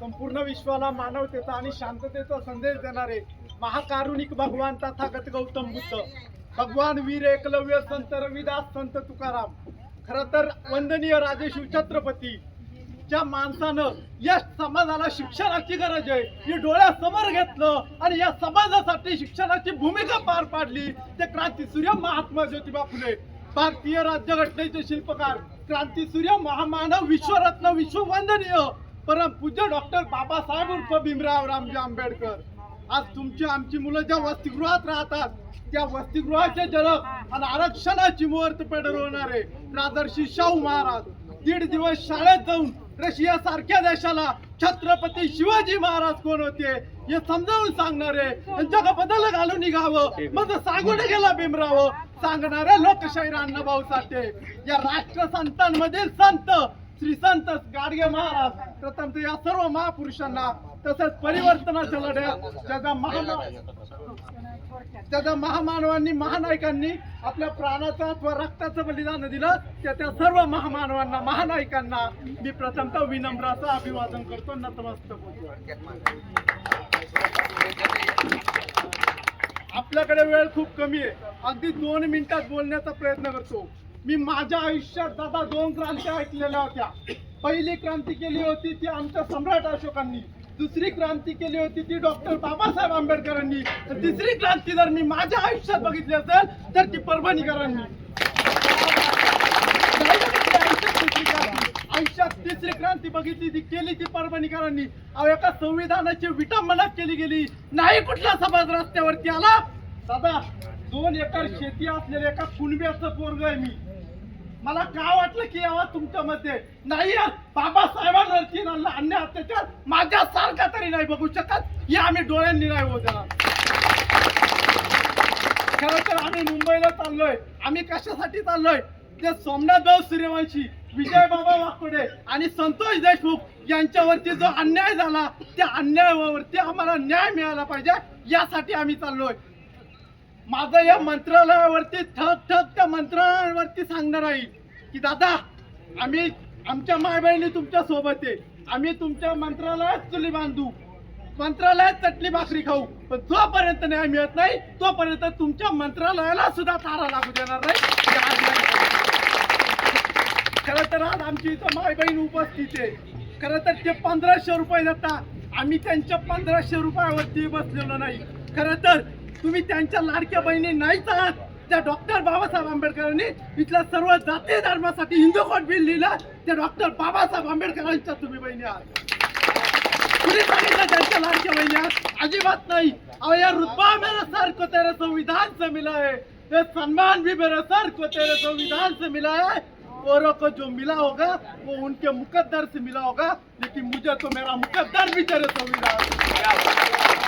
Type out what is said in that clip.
संपूर्ण विश्वाला मानवतेचा आणि शांततेचा संदेश देणारे महाकारुणिक भगवान तथागत गौतम बुद्ध. भगवान वीर एकलव्य संत रविदास संत तुकाराम. खर तर वंदनीय राजेशिव छत्रपती. ज्या माणसानं या समाजाला शिक्षणाची गरज आहे हे डोळ्यासमोर घेतलं आणि या समाजासाठी शिक्षणाची भूमिका पार पाडली ते क्रांती सूर्य महात्मा ज्योतिबा फुले. भारतीय राज्यघटनेचे शिल्पकार क्रांतीसूर्य महामानव विश्वरत्न विश्ववंदनीय. परम पूज्य डॉक्टर बाबासाहेब उर्फ भीमराव रामजी आंबेडकर. आज तुमची आमची मुलं ज्या वसतिगृहात राहतात त्या वसतिगृहाचे जनक आणि आरक्षणाची मुहूर्त पेडवणारे राजर्षी शाहू महाराज दीड दिवस शाळेत जाऊन रशिया सारख्या देशाला छत्रपती शिवाजी महाराज कोण होते हे समजावून सांगणारे बदल घालून निघावं. मग सांगून गेला भीमराव. सांगणारे लोकशाहीर अण्णाभाऊ साठे. या राष्ट्र संतांमधील संत श्री संत गाडगे महाराज प्रथम या सर्व महापुरुषांना तसेच परिवर्तनाच्या लढ्यात त्याचा महामा त्या महामानवांनी महानायकांनी आपल्या प्राणाचं अथवा रक्ताचं बलिदान दिलं त्या त्या सर्व महामानवांना महानायकांना मी प्रथमतः विनम्राचं अभिवादन करतो. नतमस्तक होतो. आपल्याकडे वेळ खूप कमी आहे. अगदी दोन मिनिटात बोलण्याचा प्रयत्न करतो. मी माझ्या आयुष्यात दादा दोन क्रांती ऐकलेल्या होत्या. पहिली क्रांती केली होती ती आमच्या सम्राट अशोकांनी. दुसरी क्रांती केली होती ती डॉक्टर बाबासाहेब आंबेडकरांनी. तर तिसरी क्रांती जर मी माझ्या आयुष्यात बघितली असेल तर ती परभणीकरांनी. आयुष्यात तिसरी क्रांती. बघितली ती केली ती परभणीकरांनी. अहो एका संविधानाची विटंबना केली गेली. नाही कुठला समाज रस्त्यावरती आला दादा दोन एकर शेती असलेल्या एका कुणब्याचं पोरग आहे मी. मला काय वाटलं की यावा तुमच्यामध्ये? नाही यार बाबासाहेबांवरती अन्य अत्याचार माझ्यासारखा तरी नाही बघू शकत. हे आम्ही डोळ्यांनी नाही होत देणार. खरं तर आम्ही मुंबईला चाललोय. आम्ही कशासाठी चाललोय? ते सोमनाथ भाऊ सूर्यवंशी विजय बाबा वाकोडे आणि संतोष देशमुख यांच्यावरती जो अन्याय झाला त्या अन्यायावरती आम्हाला न्याय मिळाला पाहिजे यासाठी आम्ही चाललोय. माझं या मंत्रालयावरती ठक ठक त्या मंत्रालयावरती सांगणार आहे की दादा आम्ही आमच्या माय बहिणी तुमच्यासोबत आहे. आम्ही तुमच्या मंत्रालयात चुली बांधू. मंत्रालयात चटणी भाकरी खाऊ. पण जोपर्यंत न्याय मिळत नाही तोपर्यंत तुमच्या मंत्रालयाला सुद्धा तारा लागू देणार नाही. खरं तर आज आमची इथं माय बहीण उपस्थित आहे. खरं तर ते पंधराशे रुपये देतात. आम्ही त्यांच्या पंधराशे रुपयावरती बसलेलो नाही. खरं तर तुम्ही त्यांच्या लाडक्या बहिणी नाहीच आहात. त्या डॉक्टर बाबासाहेब आंबेडकरांनी इथल्या सर्व जाती धर्मासाठी हिंदू कोट बिल लिहिला. त्या डॉक्टर बाबासाहेब आंबेडकरांच्या तुम्ही बहिणी आहात. कुणी सांगितलं त्यांच्या लाडक्या बहिणी आहात? अजिबात नाही. अहो या रुतबा मेरा सर को तेरे संविधान से मिला है ये सम्मान भी मेरे सर को तेरे संविधान से मिला है औरों को जो मिला होगा वो उनके मुकद्दर से मिला होगा लेकिन मुझे तो मेरा मुकद्दर भी तेरे संविधान